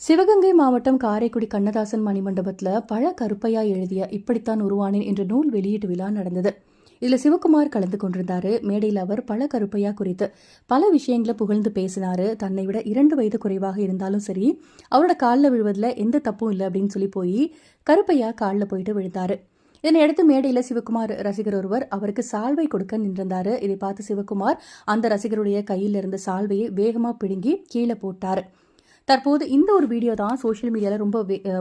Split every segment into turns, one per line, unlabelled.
சிவகங்கை மாவட்டம் காரைக்குடி கண்ணதாசன் மணிமண்டபத்தில் பழ கருப்பையா எழுதிய இப்படித்தான் உருவானேன் என்ற நூல் வெளியீட்டு விழா நடந்தது. இதில் சிவகுமார் கலந்து கொண்டிருந்தாரு. மேடையில் அவர் பழ கருப்பையா குறித்து பல விஷயங்களை புகழ்ந்து பேசினாரு. தன்னை விட இரண்டு வயது குறைவாக இருந்தாலும் சரி அவரோட காலில் விழுவதில் எந்த தப்பும் இல்லை அப்படின்னு சொல்லி போய் கருப்பையா காலில் போயிட்டு விழுந்தாரு. இதனையடுத்து மேடையில் சிவகுமார் ரசிகர் ஒருவர் அவருக்கு சால்வை கொடுக்க நின்றிருந்தாரு. இதை பார்த்து சிவகுமார் அந்த ரசிகருடைய கையில் இருந்த சால்வையை வேகமாக பிடுங்கி கீழே போட்டார். தற்போது இந்த ஒரு வீடியோ தான் சோஷியல் மீடியாவில் ரொம்ப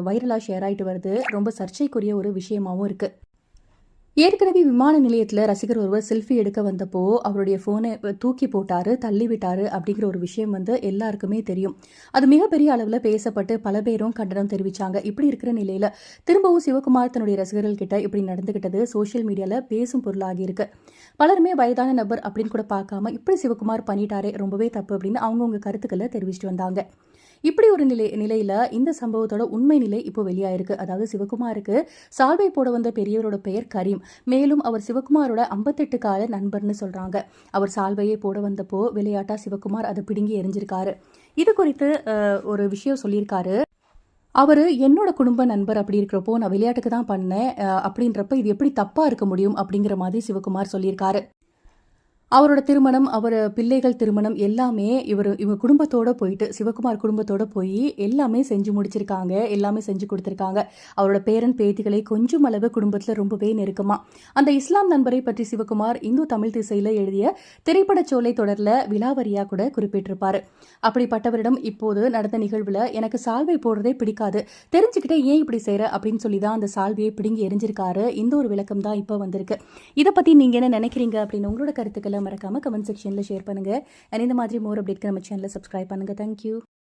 வைரலாக ஷேர் ஆகிட்டு வருது. ரொம்ப சர்ச்சைக்குரிய ஒரு விஷயமாகவும் இருக்கு. ஏற்கனவே விமான நிலையத்தில் ரசிகர் ஒருவர் செல்ஃபி எடுக்க வந்தப்போ அவருடைய ஃபோனை தூக்கி போட்டாரு தள்ளி விட்டாரு அப்படிங்கிற ஒரு விஷயம் வந்து எல்லாருக்குமே தெரியும். அது மிகப்பெரிய அளவில் பேசப்பட்டு பல பேரும் கண்டனம் தெரிவித்தாங்க இப்படி இருக்கிற நிலையில் திரும்பவும் சிவகுமார் தன்னுடைய ரசிகர்கள் கிட்ட இப்படி நடந்துகிட்டது சோஷியல் மீடியாவில் பேசும் பொருளாகி இருக்கு. பலருமே வயதான நபர் அப்படின்னு கூட பார்க்காம இப்படி சிவகுமார் பண்ணிட்டாரே ரொம்பவே தப்பு அப்படின்னு அவங்கவுங்க கருத்துக்களை தெரிவிச்சிட்டு வந்தாங்க. இப்படி ஒரு நிலை நிலையில் இந்த சம்பவத்தோட உண்மை நிலை இப்போ வெளியாயிருக்கு. அதாவது சிவகுமாருக்கு சால்வை போட வந்த பெரியவரோட பெயர் கரீம். மேலும் அவர் சிவகுமாரோட ஐம்பத்தெட்டு கால நண்பர்னு சொல்கிறாங்க அவர் சால்வையை போட வந்தப்போ விளையாட்டா சிவகுமார் அதை பிடுங்கி எரிஞ்சிருக்காரு இது குறித்து ஒரு விஷயம் சொல்லியிருக்காரு. அவர் என்னோட குடும்ப நண்பர் அப்படி இருக்கிறப்போ நான் விளையாட்டுக்கு தான் பண்ணேன் அப்படின்றப்ப இது எப்படி தப்பாக இருக்க முடியும் அப்படிங்கிற மாதிரி சிவகுமார் சொல்லியிருக்காரு. அவரோட திருமணம் அவர் பிள்ளைகள் திருமணம் எல்லாமே இவர் இவங்க குடும்பத்தோட போயிட்டு சிவகுமார் குடும்பத்தோட போய் எல்லாமே செஞ்சு முடிச்சிருக்காங்க. எல்லாமே செஞ்சு கொடுத்துருக்காங்க. அவரோட பேரன் பேத்திகளை கொஞ்சம் அளவு குடும்பத்தில் ரொம்பவே நெருக்கமா. அந்த இஸ்லாம் நண்பரை பற்றி சிவகுமார் இந்து தமிழ் திசையில் எழுதிய திரைப்படச்சோலை தொடரில் விலாவரியாக கூட குறிப்பிட்டிருப்பார். அப்படிப்பட்டவரிடம் இப்போது நடந்த நிகழ்வில் எனக்கு சால்வை போடுறதே பிடிக்காது. தெரிஞ்சுக்கிட்டே ஏன் இப்படி செய்கிற அப்படின்னு சொல்லி தான் அந்த சால்வையை பிடுங்கி எரிஞ்சிருக்காரு. இந்த ஒரு விளக்கம் தான் இப்போ வந்திருக்கு. இதை பற்றி நீங்கள் என்ன நினைக்கிறீங்க அப்படின்னு உங்களோட கருத்துக்களை மறக்காம கமெண்ட் செக்ஷனில் ஷேர் பண்ணுங்க. அண்ட் இந்த மாதிரி மோர் அப்டேட்க்கு நம்ம சேனலை சப்ஸ்கிரைப் பண்ணுங்க. தேங்க்யூ